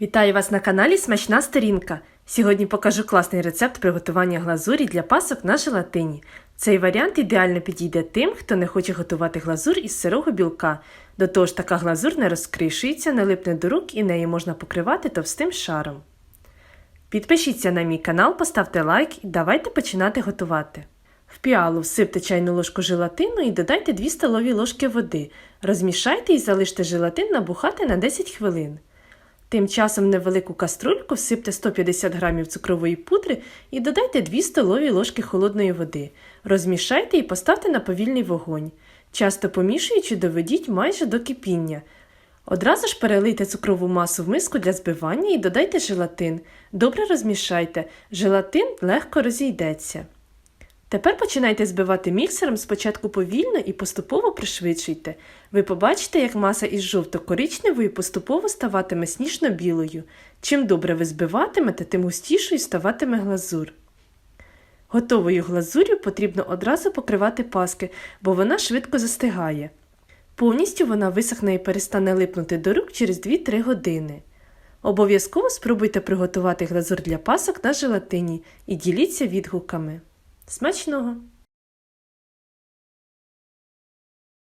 Вітаю вас на каналі Смачна сторінка. Сьогодні покажу класний рецепт приготування глазурі для пасок на желатині. Цей варіант ідеально підійде тим, хто не хоче готувати глазур із сирого білка. До того ж, така глазур не розкришується, не липне до рук і неї можна покривати товстим шаром. Підпишіться на мій канал, поставте лайк і давайте починати готувати. В піалу всипте чайну ложку желатину і додайте 2 столові ложки води. Розмішайте і залиште желатин набухати на 10 хвилин. Тим часом в невелику каструльку всипте 150 г цукрової пудри і додайте 2 столові ложки холодної води. Розмішайте і поставте на повільний вогонь. Часто помішуючи, доведіть майже до кипіння. Одразу ж перелийте цукрову масу в миску для збивання і додайте желатин. Добре розмішайте, желатин легко розійдеться. Тепер починайте збивати міксером спочатку повільно і поступово пришвидшуйте. Ви побачите, як маса із жовто-коричневої поступово ставатиме сніжно-білою. Чим добре ви збиватимете, тим густішою ставатиме глазур. Готовою глазур'ю потрібно одразу покривати паски, бо вона швидко застигає. Повністю вона висохне і перестане липнути до рук через 2-3 години. Обов'язково спробуйте приготувати глазур для пасок на желатині і діліться відгуками. Смачного!